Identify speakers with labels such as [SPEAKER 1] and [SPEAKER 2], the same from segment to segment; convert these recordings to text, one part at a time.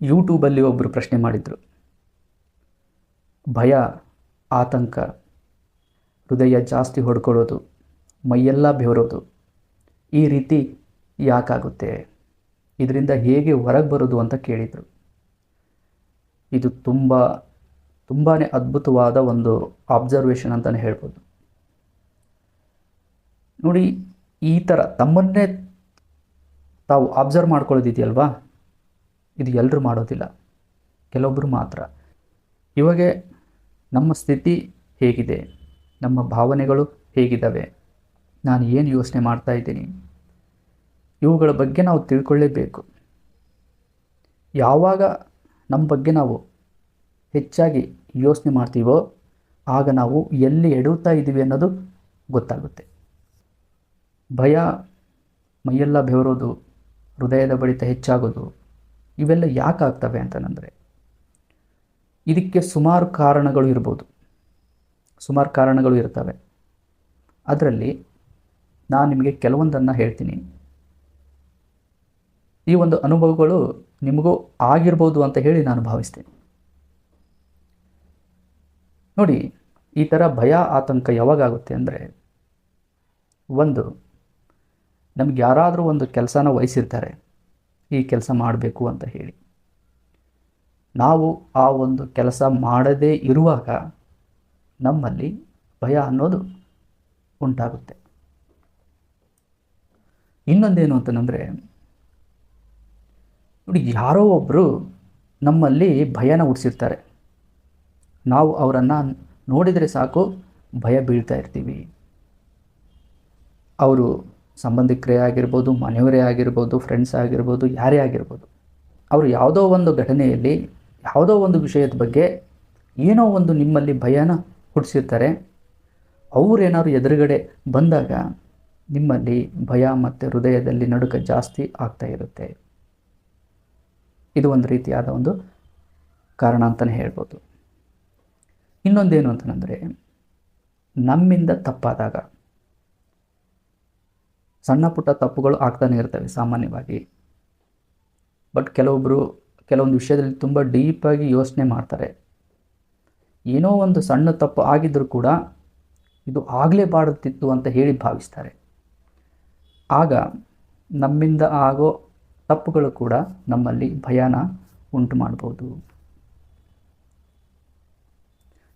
[SPEAKER 1] ಯೂಟ್ಯೂಬಲ್ಲಿ ಒಬ್ಬರು ಪ್ರಶ್ನೆ ಮಾಡಿದರು. ಭಯ, ಆತಂಕ, ಹೃದಯ ಜಾಸ್ತಿ ಹೊಡ್ಕೊಳ್ಳೋದು, ಮೈಯೆಲ್ಲ ಬೆವರೋದು, ಈ ರೀತಿ ಯಾಕಾಗುತ್ತೆ? ಇದರಿಂದ ಹೇಗೆ ಹೊರಗೆ ಬರೋದು ಅಂತ ಕೇಳಿದರು. ಇದು ತುಂಬ ತುಂಬಾ ಅದ್ಭುತವಾದ ಒಂದು ಅಬ್ಸರ್ವೇಷನ್ ಅಂತಲೇ ಹೇಳ್ಬೋದು. ನೋಡಿ, ಈ ಥರ ತಮ್ಮನ್ನೇ ತಾವು ಅಬ್ಸರ್ವ್ ಮಾಡ್ಕೊಳ್ಳೋದಿದೆಯಲ್ವಾ? ಇದು ಎಲ್ಲರೂ ಮಾಡೋದಿಲ್ಲ. ಕೆಲವೊಬ್ಬರು ಮಾತ್ರ. ಇವಾಗ ನಮ್ಮ ಸ್ಥಿತಿ ಹೇಗಿದೆ? ನಮ್ಮ ಭಾವನೆಗಳು ಹೇಗಿದ್ದಾವೆ ನಾನು ಏನು ಯೋಚನೆ ಮಾಡ್ತಾ ಇದ್ದೀನಿ? ಇವುಗಳ ಬಗ್ಗೆ ನಾವು ತಿಳ್ಕೊಳ್ಳೇಬೇಕು. ಯಾವಾಗ ನಮ್ಮ ಬಗ್ಗೆ ನಾವು ಹೆಚ್ಚಾಗಿ ಯೋಚನೆ ಮಾಡ್ತೀವೋ, ಆಗ ನಾವು ಎಲ್ಲಿ ಎಡುತ್ತಾ ಇದ್ದೀವಿ ಅನ್ನೋದು ಗೊತ್ತಾಗುತ್ತೆ. ಭಯ ಮೈಯೆಲ್ಲ ಬೆವರೋದು, ಹೃದಯದ ಬಡಿತ ಹೆಚ್ಚಾಗೋದು ಇವೆಲ್ಲ ಯಾಕೆ ಆಗ್ತವೆ ಅಂತಂದರೆ ಇದಕ್ಕೆ ಸುಮಾರು ಕಾರಣಗಳು ಇರ್ಬೋದು. ಸುಮಾರು ಕಾರಣಗಳು ಇರ್ತವೆ. ಅದರಲ್ಲಿ ನಾನು ನಿಮಗೆ ಕೆಲವೊಂದನ್ನು ಹೇಳ್ತೀನಿ. ಈ ಒಂದು ಅನುಭವಗಳು ನಿಮಗೂ ಆಗಿರ್ಬೋದು ಅಂತ ಹೇಳಿ ನಾನು ಭಾವಿಸ್ತೀನಿ. ನೋಡಿ, ಈ ಥರ ಭಯ, ಆತಂಕ ಯಾವಾಗುತ್ತೆ ಅಂದರೆ ಒಂದು, ನಮ್ಗೆ ಯಾರಾದರೂ ಒಂದು ಕೆಲಸನ ವಹಿಸಿರ್ತಾರೆ. ಈ ಕೆಲಸ ಮಾಡಬೇಕು ಅಂತ ಹೇಳಿ. ನಾವು ಆ ಒಂದು ಕೆಲಸ ಮಾಡದೇ ಇರುವಾಗ ನಮ್ಮಲ್ಲಿ ಭಯ ಅನ್ನೋದು ಉಂಟಾಗುತ್ತೆ. ಇನ್ನೊಂದೇನು ಅಂತಂದರೆ, ನೋಡಿ ಯಾರೋ ಒಬ್ಬರು ನಮ್ಮಲ್ಲಿ ಭಯನ ಹುಡ್ಸಿರ್ತಾರೆ ನಾವು ಅವರನ್ನು ನೋಡಿದರೆ ಸಾಕು, ಭಯ ಬೀಳ್ತಾ ಇರ್ತೀವಿ. ಅವರು ಸಂಬಂಧಿಕರೇ ಆಗಿರ್ಬೋದು, ಮನೆಯವರೇ ಆಗಿರ್ಬೋದು ಫ್ರೆಂಡ್ಸ್ ಆಗಿರ್ಬೋದು, ಯಾರೇ ಆಗಿರ್ಬೋದು, ಅವರು ಯಾವುದೋ ಒಂದು ಘಟನೆಯಲ್ಲಿ ಯಾವುದೋ ಒಂದು ವಿಷಯದ ಬಗ್ಗೆ ಏನೋ ಒಂದು ನಿಮ್ಮಲ್ಲಿ ಭಯನ ಹುಟ್ಟಿಸಿರ್ತಾರೆ ಅವರೇನಾದ್ರು ಎದುರುಗಡೆ ಬಂದಾಗ ನಿಮ್ಮಲ್ಲಿ ಭಯ ಮತ್ತು ಹೃದಯದಲ್ಲಿ ನಡುಕ ಜಾಸ್ತಿ ಆಗ್ತಾ ಇರುತ್ತೆ. ಇದು ಒಂದು ರೀತಿಯಾದ ಒಂದು ಕಾರಣ ಅಂತಲೇ ಹೇಳ್ಬೋದು. ಇನ್ನೊಂದೇನು ಅಂತಂದರೆ, ನಮ್ಮಿಂದ ತಪ್ಪಾದಾಗ ಸಣ್ಣ ಪುಟ್ಟ ತಪ್ಪುಗಳು ಆಗ್ತಾನೆ ಇರ್ತವೆ ಸಾಮಾನ್ಯವಾಗಿ. ಬಟ್ ಕೆಲವೊಬ್ಬರು ಕೆಲವೊಂದು ವಿಷಯದಲ್ಲಿ ತುಂಬ ಡೀಪಾಗಿ ಯೋಚನೆ ಮಾಡ್ತಾರೆ. ಏನೋ ಒಂದು ಸಣ್ಣ ತಪ್ಪು ಆಗಿದ್ದರೂ ಕೂಡ ಇದು ಆಗಲೇಬಾರ್ದಿತ್ತು ಅಂತ ಹೇಳಿ ಭಾವಿಸ್ತಾರೆ. ಆಗ ನಮ್ಮಿಂದ ಆಗೋ ತಪ್ಪುಗಳು ಕೂಡ ನಮ್ಮಲ್ಲಿ ಭಯನ ಉಂಟು ಮಾಡ್ಬೋದು.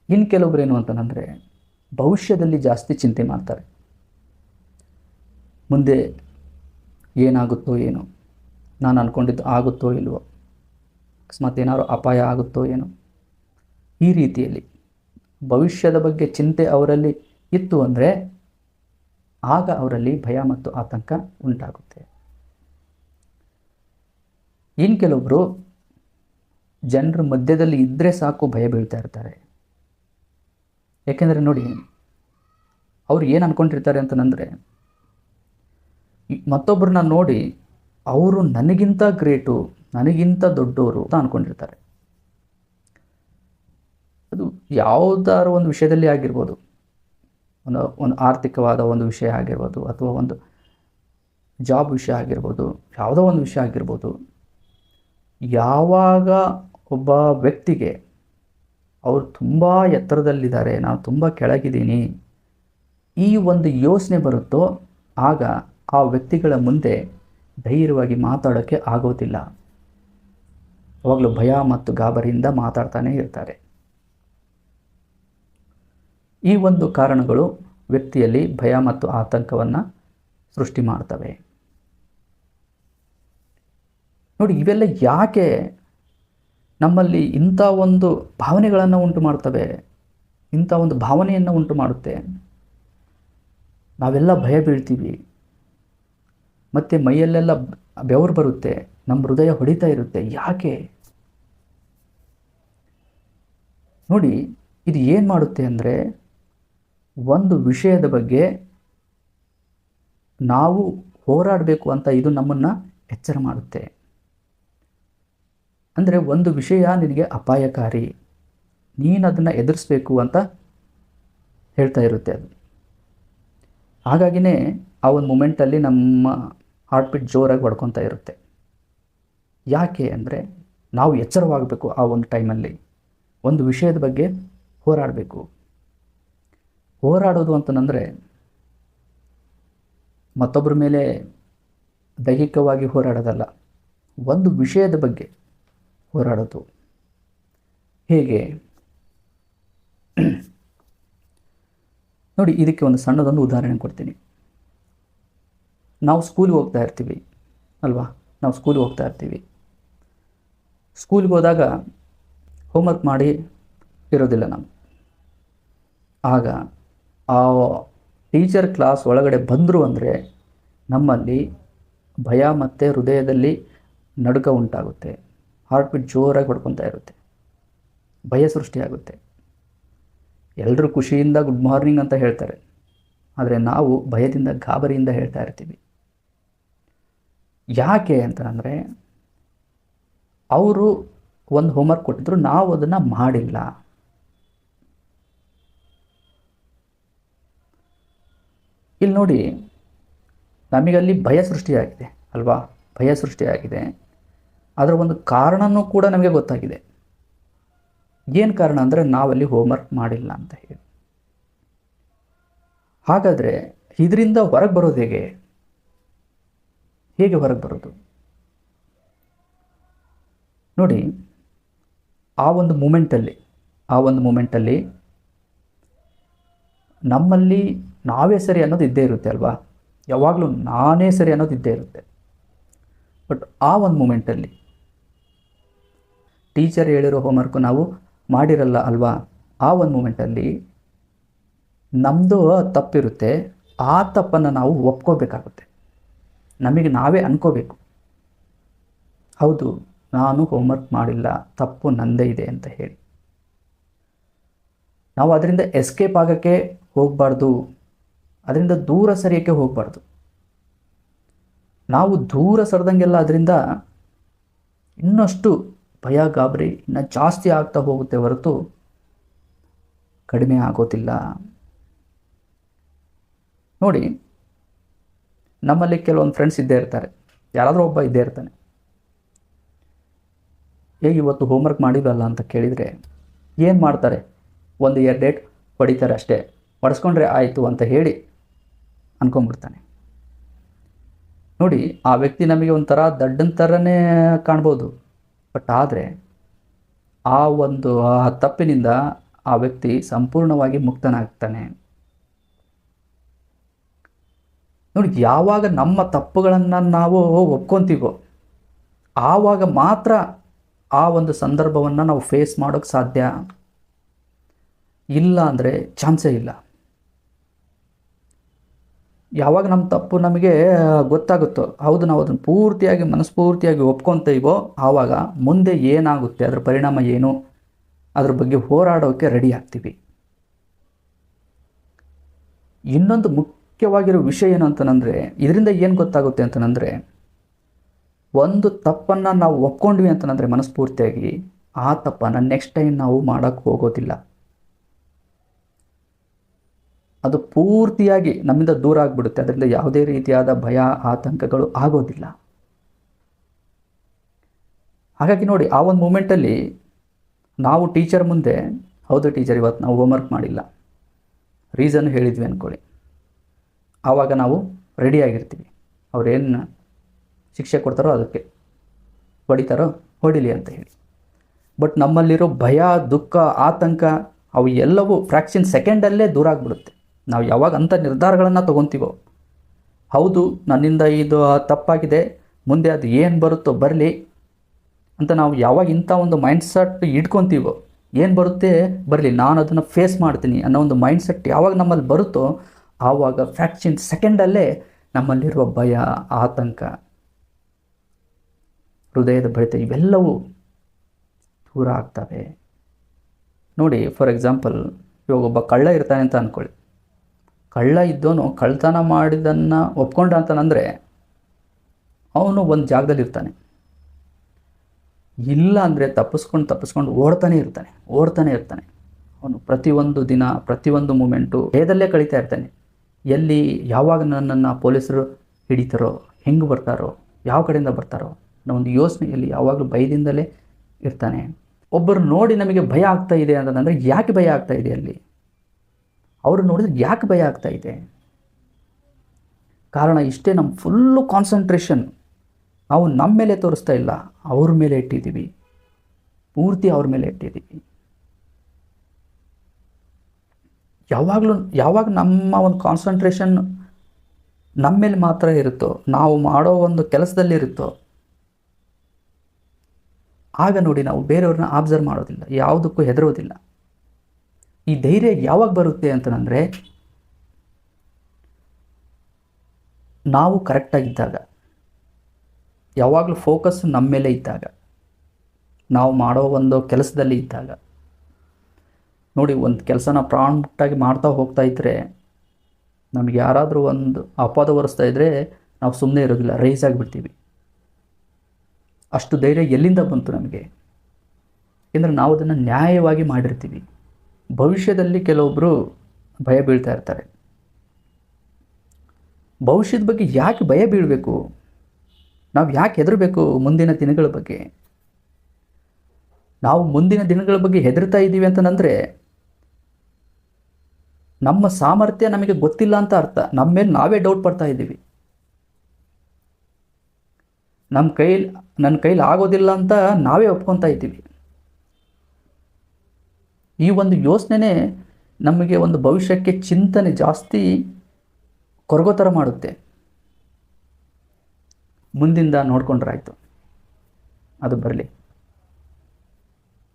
[SPEAKER 1] ಇನ್ನು ಕೆಲವೊಬ್ರು ಏನು ಅಂತಂದರೆ, ಭವಿಷ್ಯದಲ್ಲಿ ಜಾಸ್ತಿ ಚಿಂತೆ ಮಾಡ್ತಾರೆ. ಮುಂದೆ ಏನಾಗುತ್ತೋ ಏನೋ. ನಾನು ಅಂದ್ಕೊಂಡಿದ್ದು ಆಗುತ್ತೋ ಇಲ್ವೋ. ಅಕಸ್ಮಾತ್ ಏನಾದರೂ ಅಪಾಯ ಆಗುತ್ತೋ ಏನೋ. ಈ ರೀತಿಯಲ್ಲಿ ಭವಿಷ್ಯದ ಬಗ್ಗೆ ಚಿಂತೆ ಅವರಲ್ಲಿ ಇತ್ತು ಅಂದರೆ ಆಗ ಅವರಲ್ಲಿ ಭಯ ಮತ್ತು ಆತಂಕ ಉಂಟಾಗುತ್ತೆ. ಇನ್ನು ಕೆಲವೊಬ್ಬರು ಜನರ ಮಧ್ಯದಲ್ಲಿ ಇದ್ದರೆ ಸಾಕು ಭಯ ಬೀಳ್ತಾ ಇರ್ತಾರೆ. ಯಾಕೆಂದರೆ ನೋಡಿ, ಅವ್ರು ಏನು ಅಂದ್ಕೊಂಡಿರ್ತಾರೆ ಅಂತಂದರೆ ಮತ್ತೊಬ್ಬರನ್ನ ನೋಡಿ ಅವರು ನನಗಿಂತ ಗ್ರೇಟು, ನನಗಿಂತ ದೊಡ್ಡವರು ಅಂತ ಅಂದ್ಕೊಂಡಿರ್ತಾರೆ ಅದು ಯಾವುದಾದ್ರು ಒಂದು ವಿಷಯದಲ್ಲಿ ಆಗಿರ್ಬೋದು. ಒಂದು ಒಂದು ಆರ್ಥಿಕವಾದ ಒಂದು ವಿಷಯ ಆಗಿರ್ಬೋದು ಅಥವಾ ಒಂದು ಜಾಬ್ ವಿಷಯ ಆಗಿರ್ಬೋದು, ಯಾವುದೋ ಒಂದು ವಿಷಯ ಆಗಿರ್ಬೋದು. ಯಾವಾಗ ಒಬ್ಬ ವ್ಯಕ್ತಿಗೆ ಅವರು ತುಂಬ ಎತ್ತರದಲ್ಲಿದ್ದಾರೆ, ನಾನು ತುಂಬ ಕೆಳಗಿದ್ದೀನಿ, ಈ ಒಂದು ಯೋಚನೆ ಬರುತ್ತೋ, ಆಗ ಆ ವ್ಯಕ್ತಿಗಳ ಮುಂದೆ ಧೈರ್ಯವಾಗಿ ಮಾತಾಡೋಕ್ಕೆ ಆಗೋದಿಲ್ಲ. ಅವಾಗಲೂ ಭಯ ಮತ್ತು ಗಾಬರಿಯಿಂದ ಮಾತಾಡ್ತಾನೆ ಇರ್ತಾರೆ. ಈ ಒಂದು ಕಾರಣಗಳು ವ್ಯಕ್ತಿಯಲ್ಲಿ ಭಯ ಮತ್ತು ಆತಂಕವನ್ನು ಸೃಷ್ಟಿ ಮಾಡ್ತವೆ. ನೋಡಿ, ಇವೆಲ್ಲ ಯಾಕೆ ನಮ್ಮಲ್ಲಿ ಇಂಥ ಒಂದು ಭಾವನೆಗಳನ್ನು ಉಂಟು ಮಾಡ್ತವೆ? ಇಂಥ ಒಂದು ಭಾವನೆಯನ್ನು ಉಂಟು ಮಾಡುತ್ತೆ? ನಾವೆಲ್ಲ ಭಯ ಬೀಳ್ತೀವಿ. ಮತ್ತು ಮೈಯಲ್ಲೆಲ್ಲ ಬೆವರು ಬರುತ್ತೆ, ನಮ್ಮ ಹೃದಯ ಹೊಡಿತಾ ಇರುತ್ತೆ. ಯಾಕೆ? ನೋಡಿ, ಇದು ಏನು ಮಾಡುತ್ತೆ ಅಂದರೆ ಒಂದು ವಿಷಯದ ಬಗ್ಗೆ ನಾವು ಹೋರಾಡಬೇಕು ಅಂತ ಇದು ನಮ್ಮನ್ನು ಎಚ್ಚರ ಮಾಡುತ್ತೆ. ಅಂದರೆ ಒಂದು ವಿಷಯ ನಿನಗೆ ಅಪಾಯಕಾರಿ, ನೀನು ಅದನ್ನು ಎದುರಿಸ್ಬೇಕು ಅಂತ ಹೇಳ್ತಾ ಇರುತ್ತೆ ಅದು. ಹಾಗಾಗಿನೇ ಆ ಒಂದು ಮೂಮೆಂಟಲ್ಲಿ ನಮ್ಮ ಹಾರ್ಟ್ ಬೀಟ್ ಜೋರಾಗಿ ಹೊಡ್ಕೊತಾ ಇರುತ್ತೆ. ಯಾಕೆ ಅಂದರೆ ನಾವು ಎಚ್ಚರವಾಗಬೇಕು ಆ ಒಂದು ಟೈಮಲ್ಲಿ. ಒಂದು ವಿಷಯದ ಬಗ್ಗೆ ಹೋರಾಡಬೇಕು. ಹೋರಾಡೋದು ಅಂತಂದರೆ ಮತ್ತೊಬ್ಬರ ಮೇಲೆ ದೈಹಿಕವಾಗಿ ಹೋರಾಡೋದಲ್ಲ, ಒಂದು ವಿಷಯದ ಬಗ್ಗೆ ಹೋರಾಡೋದು. ಹೇಗೆ? ನೋಡಿ, ಇದಕ್ಕೆ ಒಂದು ಸಣ್ಣದೊಂದು ಉದಾಹರಣೆ ಕೊಡ್ತೀನಿ. ನಾವು ಸ್ಕೂಲ್ಗೆ ಹೋಗ್ತಾ ಇರ್ತೀವಿ, ಅಲ್ವಾ? ನಾವು ಸ್ಕೂಲ್ಗೆ ಹೋಗ್ತಾ ಇರ್ತೀವಿ. ಸ್ಕೂಲ್ಗೆ ಹೋದಾಗ ಹೋಮ್ವರ್ಕ್ ಮಾಡಿ ಇರೋದಿಲ್ಲ ನಾವು ಆಗ ಆ ಟೀಚರ್ ಕ್ಲಾಸ್ ಒಳಗಡೆ ಬಂದರು ಅಂದರೆ ನಮ್ಮಲ್ಲಿ ಭಯ ಮತ್ತು ಹೃದಯದಲ್ಲಿ ನಡುಕ ಉಂಟಾಗುತ್ತೆ. ಹಾರ್ಟ್ ಬೀಟ್ ಜೋರಾಗಿ ಹೊಡ್ಕೊತಾ ಇರುತ್ತೆ. ಭಯ ಸೃಷ್ಟಿಯಾಗುತ್ತೆ ಎಲ್ಲರೂ ಖುಷಿಯಿಂದ ಗುಡ್ ಮಾರ್ನಿಂಗ್ ಅಂತ ಹೇಳ್ತಾರೆ. ಆದರೆ ನಾವು ಭಯದಿಂದ ಗಾಬರಿಯಿಂದ ಹೇಳ್ತಾ ಇರ್ತೀವಿ. ಯಾಕೆ ಅಂತಂದರೆ ಅವರು ಒಂದು ಹೋಮ್ವರ್ಕ್ ಕೊಟ್ಟಿದ್ರು, ನಾವು ಅದನ್ನು ಮಾಡಿಲ್ಲ. ಇಲ್ಲಿ ನೋಡಿ, ನಮಗಲ್ಲಿ ಭಯ ಸೃಷ್ಟಿಯಾಗಿದೆ, ಅಲ್ವಾ? ಭಯ ಸೃಷ್ಟಿಯಾಗಿದೆ. ಅದರ ಒಂದು ಕಾರಣನೂ ಕೂಡ ನಮಗೆ ಗೊತ್ತಾಗಿದೆ. ಏನು ಕಾರಣ ಅಂದರೆ ನಾವಲ್ಲಿ ಹೋಮ್ವರ್ಕ್ ಮಾಡಿಲ್ಲ ಅಂತ ಹೇಳಿ. ಹಾಗಾದರೆ, ಇದರಿಂದ ಹೊರಗೆ ಬರೋದು ಹೇಗೆ? ಹೇಗೆ ಹೊರಗೆ ಬರೋದು? ನೋಡಿ, ಆ ಒಂದು ಮೂಮೆಂಟಲ್ಲಿ, ಆ ಒಂದು ಮೂಮೆಂಟಲ್ಲಿ ನಮ್ಮಲ್ಲಿ ನಾವೇ ಸರಿ ಅನ್ನೋದು ಇದ್ದೇ ಇರುತ್ತೆ ಅಲ್ವಾ? ಯಾವಾಗಲೂ ನಾನೇ ಸರಿ ಅನ್ನೋದು ಇದ್ದೇ ಇರುತ್ತೆ. ಬಟ್ ಆ ಒಂದು ಮೂಮೆಂಟಲ್ಲಿ ಟೀಚರ್ ಹೇಳಿರೋ ಹೋಮ್ವರ್ಕು ನಾವು ಮಾಡಿರಲ್ಲ ಅಲ್ವಾ? ಆ ಒಂದು ಮೂಮೆಂಟಲ್ಲಿ ನಮ್ಮದು ತಪ್ಪಿರುತ್ತೆ, ಆ ತಪ್ಪನ್ನು ನಾವು ಒಪ್ಕೋಬೇಕಾಗುತ್ತೆ. ನಮಗೆ ನಾವೇ ಅನ್ಕೋಬೇಕು. ಹೌದು, ನಾನು ಹೋಮ್ವರ್ಕ್ ಮಾಡಿಲ್ಲ, ತಪ್ಪು ನಂದೇ ಇದೆ ಅಂತ ಹೇಳಿ. ನಾವು ಅದರಿಂದ ಎಸ್ಕೇಪ್ ಆಗೋಕ್ಕೆ ಹೋಗಬಾರ್ದು. ಅದರಿಂದ ದೂರ ಸರಿಯೋಕ್ಕೆ ಹೋಗಬಾರ್ದು. ನಾವು ದೂರ ಸರಿದಂಗೆಲ್ಲ ಅದರಿಂದ ಇನ್ನಷ್ಟು ಭಯ ಗಾಬರಿ ಇನ್ನು ಜಾಸ್ತಿ ಆಗ್ತಾ ಹೋಗುತ್ತೆ ಹೊರತು ಕಡಿಮೆ ಆಗೋದಿಲ್ಲ. ನೋಡಿ ನಮ್ಮಲ್ಲಿ ಕೆಲವೊಂದು ಫ್ರೆಂಡ್ಸ್ ಇದ್ದೇ ಇರ್ತಾರೆ. ಯಾರಾದರೂ ಒಬ್ಬ ಇದ್ದೇ ಇರ್ತಾನೆ. ಹೇಗೆ ಇವತ್ತು ಹೋಮ್ವರ್ಕ್ ಮಾಡಿದ್ವಲ್ಲ? ಅಂತ ಕೇಳಿದರೆ, ಏನು ಮಾಡ್ತಾರೆ? ಒಂದು ಎರಡು ಡೇಟ್ ಹೊಡಿತಾರೆ ಅಷ್ಟೇ. ಹೊಡೆಸ್ಕೊಂಡ್ರೆ ಆಯಿತು ಅಂತ ಹೇಳಿ ಅಂದ್ಕೊಂಬಿಡ್ತಾನೆ ನೋಡಿ, ಆ ವ್ಯಕ್ತಿ ನಮಗೆ ಒಂಥರ ದಡ್ಡನ ಥರನೇ ಕಾಣ್ಬೋದು. ಬಟ್ ಆದರೆ, ಆ ಒಂದು, ಆ ತಪ್ಪಿನಿಂದ ಆ ವ್ಯಕ್ತಿ ಸಂಪೂರ್ಣವಾಗಿ ಮುಕ್ತನಾಗ್ತಾನೆ. ನೋಡಿ, ಯಾವಾಗ ನಮ್ಮ ತಪ್ಪುಗಳನ್ನು ನಾವು ಒಪ್ಕೊತೀವೋ, ಆವಾಗ ಮಾತ್ರ ಆ ಒಂದು ಸಂದರ್ಭವನ್ನು ನಾವು ಫೇಸ್ ಮಾಡೋಕ್ಕೆ ಸಾಧ್ಯ. ಇಲ್ಲ ಅಂದರೆ ಚಾನ್ಸೇ ಇಲ್ಲ. ಯಾವಾಗ ನಮ್ಮ ತಪ್ಪು ನಮಗೆ ಗೊತ್ತಾಗುತ್ತೋ, ಹೌದು, ನಾವು ಅದನ್ನು ಪೂರ್ತಿಯಾಗಿ ಮನಸ್ಫೂರ್ತಿಯಾಗಿ ಒಪ್ಕೊತೀವೋ, ಆವಾಗ ಮುಂದೆ ಏನಾಗುತ್ತೆ, ಅದರ ಪರಿಣಾಮ ಏನು, ಅದ್ರ ಬಗ್ಗೆ ಹೋರಾಡೋಕ್ಕೆ ರೆಡಿ ಆಗ್ತೀವಿ. ಇನ್ನೊಂದು ಮುಖ್ಯವಾಗಿರೋ ವಿಷಯ ಏನು ಅಂತಂದರೆ, ಇದರಿಂದ ಏನು ಗೊತ್ತಾಗುತ್ತೆ ಅಂತಂದರೆ, ಒಂದು ತಪ್ಪನ್ನು ನಾವು ಒಪ್ಕೊಂಡ್ವಿ ಅಂತಂದರೆ ಮನಸ್ಫೂರ್ತಿಯಾಗಿ ಆ ತಪ್ಪನ್ನು ನೆಕ್ಸ್ಟ್ ಟೈಮ್ ನಾವು ಮಾಡೋಕ್ಕೆ ಹೋಗೋದಿಲ್ಲ. ಅದು ಪೂರ್ತಿಯಾಗಿ ನಮ್ಮಿಂದ ದೂರ ಆಗಿಬಿಡುತ್ತೆ. ಅದರಿಂದ ಯಾವುದೇ ರೀತಿಯಾದ ಭಯ, ಆತಂಕಗಳು ಆಗೋದಿಲ್ಲ. ಹಾಗಾಗಿ ನೋಡಿ, ಆ ಒಂದು ಮೂಮೆಂಟಲ್ಲಿ ನಾವು ಟೀಚರ್ ಮುಂದೆ, ಹೌದು ಟೀಚರ್ ಇವತ್ತು ನಾವು ಹೋಮ್ವರ್ಕ್ ಮಾಡಿಲ್ಲ. ರೀಸನ್ ಹೇಳಿದ್ವಿ ಅಂದ್ಕೊಳ್ಳಿ ಆವಾಗ ನಾವು ರೆಡಿಯಾಗಿರ್ತೀವಿ ಅವ್ರೇನು ಶಿಕ್ಷೆ ಕೊಡ್ತಾರೋ ಅದಕ್ಕೆ. ಹೊಡಿತಾರೋ ಹೊಡಿಲಿ ಅಂತ ಹೇಳಿ. ಬಟ್ ನಮ್ಮಲ್ಲಿರೋ ಭಯ, ದುಃಖ, ಆತಂಕ ಅವು ಎಲ್ಲವೂ ಫ್ರ್ಯಾಕ್ಷನ್ ಸೆಕೆಂಡಲ್ಲೇ ದೂರ ಆಗಿಬಿಡುತ್ತೆ. ನಾವು ಯಾವಾಗ ಅಂಥ ನಿರ್ಧಾರಗಳನ್ನು ತೊಗೊತೀವೋ. ಹೌದು, ನನ್ನಿಂದ ಇದು ತಪ್ಪಾಗಿದೆ. ಮುಂದೆ ಅದು ಏನು ಬರುತ್ತೋ ಬರಲಿ ಅಂತ ನಾವು ಯಾವಾಗ ಇಂಥ ಒಂದು ಮೈಂಡ್ಸೆಟ್ ಇಟ್ಕೊತೀವೋ, ಏನು ಬರುತ್ತೆ ಬರಲಿ, ನಾನು ಅದನ್ನು ಫೇಸ್ ಮಾಡ್ತೀನಿ ಅನ್ನೋ ಒಂದು ಮೈಂಡ್ಸೆಟ್ ಯಾವಾಗ ನಮ್ಮಲ್ಲಿ ಬರುತ್ತೋ ಆವಾಗ ಫ್ಯಾಕ್ಷನ್ ಸೆಕೆಂಡಲ್ಲೇ ನಮ್ಮಲ್ಲಿರುವ ಭಯ, ಆತಂಕ, ಹೃದಯದ ಬಡಿತ ಇವೆಲ್ಲವೂ ದೂರ ಆಗ್ತವೆ. ನೋಡಿ ಫಾರ್ ಎಕ್ಸಾಂಪಲ್ ಇವಾಗ ಒಬ್ಬ ಕಳ್ಳ ಇರ್ತಾನೆ ಅಂತ ಅಂದ್ಕೊಳ್ಳಿ ಕಳ್ಳ ಇದ್ದೋನು ಕಳ್ಳತನ ಮಾಡಿದ್ದನ್ನು ಒಪ್ಕೊಂಡ ಅಂತಾನಂದರೆ ಅವನು ಒಂದು ಜಾಗದಲ್ಲಿ ಇರ್ತಾನೆ. ಇಲ್ಲ ಅಂದರೆ ತಪ್ಪಿಸ್ಕೊಂಡು ತಪ್ಪಿಸ್ಕೊಂಡು ಓಡ್ತಾನೆ ಇರ್ತಾನೆ ಓಡ್ತಾನೆ ಇರ್ತಾನೆ. ಅವನು ಪ್ರತಿಯೊಂದು ದಿನ, ಪ್ರತಿಯೊಂದು ಮೂಮೆಂಟು ಭಯದಲ್ಲೇ ಕಳೀತಾ ಇರ್ತಾನೆ. ಎಲ್ಲಿ ಯಾವಾಗ ನನ್ನನ್ನು ಪೊಲೀಸರು ಹಿಡಿತಾರೋ, ಹೆಂಗೆ ಬರ್ತಾರೋ, ಯಾವ ಕಡೆಯಿಂದ ಬರ್ತಾರೋ ಅನ್ನೋ ಒಂದು ಯೋಚನೆಯಲ್ಲಿ ಯಾವಾಗಲೂ ಭಯದಿಂದಲೇ ಇರ್ತಾನೆ. ಒಬ್ಬರು ನೋಡಿ ನಮಗೆ ಭಯ ಆಗ್ತಾ ಇದೆ ಅಂತಂದರೆ ಯಾಕೆ ಭಯ ಆಗ್ತಾ ಇದೆ ಅಲ್ಲಿ? ಅವರು ನೋಡಿದ್ರೆ ಯಾಕೆ ಭಯ ಆಗ್ತಾ ಇದೆ? ಕಾರಣ ಇಷ್ಟೇ ನಮ್ಮ ಫುಲ್ಲು ಕಾನ್ಸಂಟ್ರೇಷನ್ ನಾವು ನಮ್ಮ ಮೇಲೆ ತೋರಿಸ್ತಾ ಇಲ್ಲ, ಅವ್ರ ಮೇಲೆ ಇಟ್ಟಿದ್ದೀವಿ. ಪೂರ್ತಿ ಅವ್ರ ಮೇಲೆ ಇಟ್ಟಿದ್ದೀವಿ. ಯಾವಾಗಲೂ ಯಾವಾಗ ನಮ್ಮ ಒಂದು ಕಾನ್ಸಂಟ್ರೇಷನ್ ನಮ್ಮ ಮೇಲೆ ಮಾತ್ರ ಇರುತ್ತೋ, ನಾವು ಮಾಡೋ ಒಂದು ಕೆಲಸದಲ್ಲಿ ಇರುತ್ತೋ, ಆಗ ನೋಡಿ ನಾವು ಬೇರೆಯವ್ರನ್ನ ಆಬ್ಸರ್ವ್ ಮಾಡೋದಿಲ್ಲ, ಯಾವುದಕ್ಕೂ ಹೆದರೋದಿಲ್ಲ. ಈ ಧೈರ್ಯ ಯಾವಾಗ ಬರುತ್ತೆ ಅಂತಂದರೆ ನಾವು ಕರೆಕ್ಟಾಗಿದ್ದಾಗ ಯಾವಾಗಲೂ ಫೋಕಸ್ ನಮ್ಮ ಮೇಲೆ ಇದ್ದಾಗ, ನಾವು ಮಾಡೋ ಒಂದು ಕೆಲಸದಲ್ಲಿ ಇದ್ದಾಗ ನೋಡಿ, ಒಂದು ಕೆಲಸನ ಪ್ರಾಂಪ್ಟಾಗಿ ಮಾಡ್ತಾ ಹೋಗ್ತಾ ಇದ್ದರೆ ನಮಗೆ ಯಾರಾದರೂ ಒಂದು ಅಪವಾದ ಒರೆಸ್ತಾ ಇದ್ದರೆ ನಾವು ಸುಮ್ಮನೆ ಇರೋದಿಲ್ಲ ರೈಸ್ ಆಗಿಬಿಡ್ತೀವಿ. ಅಷ್ಟು ಧೈರ್ಯ ಎಲ್ಲಿಂದ ಬಂತು ನಮಗೆ? ಏಕೆಂದರೆ ನಾವು ಅದನ್ನು ನ್ಯಾಯವಾಗಿ ಮಾಡಿರ್ತೀವಿ. ಭವಿಷ್ಯದಲ್ಲಿ ಕೆಲವೊಬ್ಬರು ಭಯ ಬೀಳ್ತಾ ಇರ್ತಾರೆ. ಭವಿಷ್ಯದ ಬಗ್ಗೆ ಯಾಕೆ ಭಯ ಬೀಳಬೇಕು? ನಾವು ಯಾಕೆ ಹೆದರಬೇಕು ಮುಂದಿನ ದಿನಗಳ ಬಗ್ಗೆ? ನಾವು ಮುಂದಿನ ದಿನಗಳ ಬಗ್ಗೆ ಹೆದರ್ತಾ ಇದ್ದೀವಿ ಅಂತಂದರೆ ನಮ್ಮ ಸಾಮರ್ಥ್ಯ ನಮಗೆ ಗೊತ್ತಿಲ್ಲ ಅಂತ ಅರ್ಥ. ನಮ್ಮ ಮೇಲೆ ನಾವೇ ಡೌಟ್ ಪಡ್ತಾ ಇದ್ದೀವಿ. ನಮ್ಮ ಕೈಲಿ, ನನ್ನ ಕೈಲಿ ಆಗೋದಿಲ್ಲ ಅಂತ ನಾವೇ ಒಪ್ಕೊತಾ ಇದ್ದೀವಿ. ಈ ಒಂದು ಯೋಚನೆ ನಮಗೆ ಒಂದು ಭವಿಷ್ಯಕ್ಕೆ ಚಿಂತನೆ ಜಾಸ್ತಿ ಕೊರಗೋ ಥರ ಮಾಡುತ್ತೆ. ಮುಂದಿಂದ ನೋಡ್ಕೊಂಡ್ರಾಯ್ತು. ಅದು ಬರಲಿ.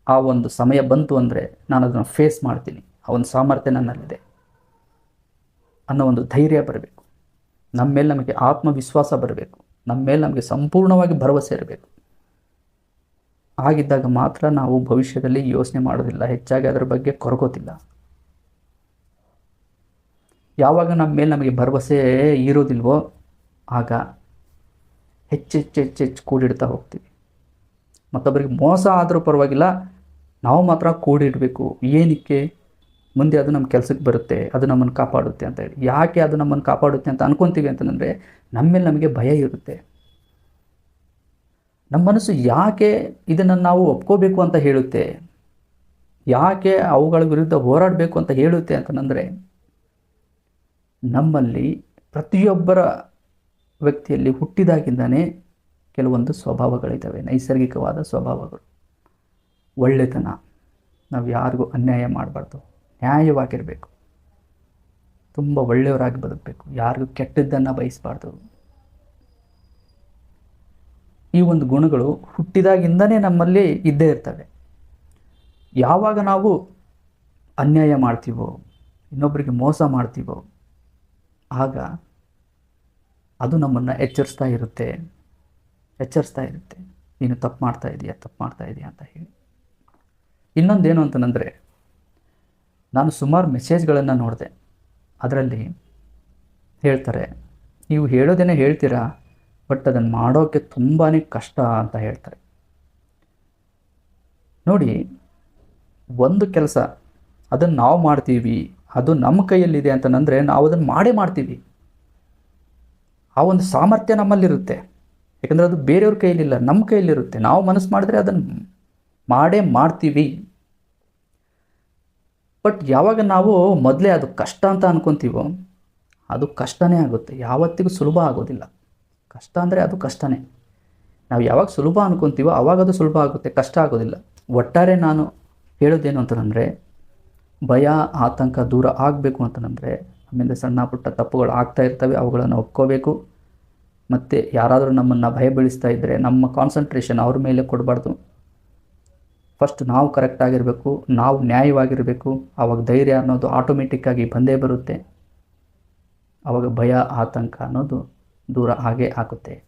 [SPEAKER 1] ಆ ಒಂದು ಸಮಯ ಬಂತು ಅಂದರೆ ನಾನು ಅದನ್ನು ಫೇಸ್ ಮಾಡ್ತೀನಿ. ಆ ಒಂದು ಸಾಮರ್ಥ್ಯ ನನ್ನಲ್ಲಿದೆ. ಅನ್ನೋ ಒಂದು ಧೈರ್ಯ ಬರಬೇಕು. ನಮ್ಮ ಮೇಲೆ ನಮಗೆ ಆತ್ಮವಿಶ್ವಾಸ ಬರಬೇಕು. ನಮ್ಮ ಮೇಲೆ ನಮಗೆ ಸಂಪೂರ್ಣವಾಗಿ ಭರವಸೆ ಇರಬೇಕು. ಆಗಿದ್ದಾಗ ಮಾತ್ರ ನಾವು ಭವಿಷ್ಯದಲ್ಲಿ ಯೋಚನೆ ಮಾಡೋದಿಲ್ಲ. ಹೆಚ್ಚಾಗಿ ಅದರ ಬಗ್ಗೆ ಕೊರಗೋತಿಲ್ಲ. ಯಾವಾಗ ನಮ್ಮ ಮೇಲೆ ನಮಗೆ ಭರವಸೆ ಇರೋದಿಲ್ವೋ ಆಗ ಹೆಚ್ಚೆಚ್ಚು ಹೆಚ್ಚು ಕೂಡಿಡ್ತಾ ಹೋಗ್ತೀವಿ. ಮತ್ತೊಬ್ಬರಿಗೆ ಮೋಸ ಆದರೂ ಪರವಾಗಿಲ್ಲ. ನಾವು ಮಾತ್ರ ಕೂಡಿಡಬೇಕು. ಏನಕ್ಕೆ? ಮುಂದೆ ಅದು ನಮ್ಮ ಕೆಲಸಕ್ಕೆ ಬರುತ್ತೆ, ಅದು ನಮ್ಮನ್ನು ಕಾಪಾಡುತ್ತೆ ಅಂತ ಹೇಳಿ. ಯಾಕೆ ಅದು ನಮ್ಮನ್ನು ಕಾಪಾಡುತ್ತೆ ಅಂತ ಅನ್ಕೊತೀವಿ ಅಂತಂದರೆ, ನಮ್ಮೇಲೆ ನಮಗೆ ಭಯ ಇರುತ್ತೆ. ನಮ್ಮ ಮನಸ್ಸು ಯಾಕೆ ಇದನ್ನು ನಾವು ಒಪ್ಕೋಬೇಕು ಅಂತ ಹೇಳುತ್ತೆ, ಯಾಕೆ ಅವುಗಳ ವಿರುದ್ಧ ಹೋರಾಡಬೇಕು ಅಂತ ಹೇಳುತ್ತೆ ಅಂತಂದರೆ, ನಮ್ಮಲ್ಲಿ ಪ್ರತಿಯೊಬ್ಬರ ವ್ಯಕ್ತಿಯಲ್ಲಿ ಹುಟ್ಟಿದಾಗಿಂದನೇ ಕೆಲವೊಂದು ಸ್ವಭಾವಗಳಿದ್ದಾವೆ, ನೈಸರ್ಗಿಕವಾದ ಸ್ವಭಾವಗಳು. ಒಳ್ಳೆತನ. ನಾವು ಯಾರಿಗೂ ಅನ್ಯಾಯ ಮಾಡಬಾರ್ದು. ನ್ಯಾಯವಾಗಿರಬೇಕು. ತುಂಬ ಒಳ್ಳೆಯವರಾಗಿ ಬದುಕಬೇಕು. ಯಾರಿಗೂ ಕೆಟ್ಟದ್ದನ್ನು ಬಯಸಬಾರ್ದು. ಈ ಒಂದು ಗುಣಗಳು ಹುಟ್ಟಿದಾಗಿಂದನೇ ನಮ್ಮಲ್ಲಿ ಇದ್ದೇ ಇರ್ತವೆ. ಯಾವಾಗ ನಾವು ಅನ್ಯಾಯ ಮಾಡ್ತೀವೋ ಇನ್ನೊಬ್ಬರಿಗೆ ಮೋಸ ಮಾಡ್ತೀವೋ, ಆಗ ಅದು ನಮ್ಮನ್ನು ಎಚ್ಚರಿಸ್ತಾ ಇರುತ್ತೆ. ಎಚ್ಚರಿಸ್ತಾ ಇರುತ್ತೆ. ನೀನು ತಪ್ಪು ಮಾಡ್ತಾ ಇದೀಯಾ, ತಪ್ಪು ಮಾಡ್ತಾ ಇದೀಯಾ ಅಂತ ಹೇಳಿ. ಇನ್ನೊಂದೇನು ಅಂತಂದರೆ ನಾನು ಸುಮಾರು ಮೆಸೇಜ್ಗಳನ್ನು ನೋಡಿದೆ. ಅದರಲ್ಲಿ ಹೇಳ್ತಾರೆ, ನೀವು ಹೇಳೋದೇನೆ ಹೇಳ್ತೀರಾ, ಬಟ್ ಅದನ್ನು ಮಾಡೋಕ್ಕೆ ತುಂಬಾ ಕಷ್ಟ ಅಂತ ಹೇಳ್ತಾರೆ. ನೋಡಿ, ಒಂದು ಕೆಲಸ, ಅದನ್ನು ನಾವು ಮಾಡ್ತೀವಿ, ಅದು ನಮ್ಮ ಕೈಯಲ್ಲಿದೆ ಅಂತಂದರೆ ನಾವು ಅದನ್ನು ಮಾಡೇ ಮಾಡ್ತೀವಿ. ಆ ಒಂದು ಸಾಮರ್ಥ್ಯ ನಮ್ಮಲ್ಲಿರುತ್ತೆ. ಯಾಕಂದರೆ ಅದು ಬೇರೆಯವ್ರ ಕೈಯಲ್ಲಿಲ್ಲ, ನಮ್ಮ ಕೈಯಲ್ಲಿರುತ್ತೆ. ನಾವು ಮನಸ್ಸು ಮಾಡಿದ್ರೆ ಅದನ್ನು ಮಾಡೇ ಮಾಡ್ತೀವಿ. ಬಟ್ ಯಾವಾಗ ನಾವು ಮೊದಲೇ ಅದು ಕಷ್ಟ ಅಂತ ಅನ್ಕೊತೀವೋ, ಅದು ಕಷ್ಟನೇ ಆಗುತ್ತೆ. ಯಾವತ್ತಿಗೂ ಸುಲಭ ಆಗೋದಿಲ್ಲ. ಕಷ್ಟ ಅಂದರೆ ಅದು ಕಷ್ಟನೇ. ನಾವು ಯಾವಾಗ ಸುಲಭ ಅನ್ಕೊತೀವೋ ಆವಾಗ ಅದು ಸುಲಭ ಆಗುತ್ತೆ, ಕಷ್ಟ ಆಗೋದಿಲ್ಲ. ಒಟ್ಟಾರೆ ನಾನು ಹೇಳೋದೇನು ಅಂತಂದರೆ, ಭಯ, ಆತಂಕ ದೂರ ಆಗಬೇಕು ಅಂತಂದರೆ, ಆಮೇಲೆ ಸಣ್ಣ ಪುಟ್ಟ ತಪ್ಪುಗಳು ಆಗ್ತಾ ಇರ್ತವೆ, ಅವುಗಳನ್ನು ಒಪ್ಕೋಬೇಕು. ಮತ್ತು ಯಾರಾದರೂ ನಮ್ಮನ್ನು ಭಯ ಬೀಳಿಸ್ತಾ ಇದ್ದರೆ ನಮ್ಮ ಕಾನ್ಸಂಟ್ರೇಷನ್ ಅವ್ರ ಮೇಲೆ ಕೊಡಬಾರ್ದು. ಫಸ್ಟ್ ನಾವು ಕರೆಕ್ಟಾಗಿರಬೇಕು ನಾವು ನ್ಯಾಯವಾಗಿರಬೇಕು ಆವಾಗ ಧೈರ್ಯ ಅನ್ನೋದು ಆಟೋಮೆಟಿಕ್ಕಾಗಿ ಬಂದೇ ಬರುತ್ತೆ. ಆವಾಗ ಭಯ, ಆತಂಕ ಅನ್ನೋದು ದೂರ ಹಾಗೆ ಆಗುತ್ತೆ.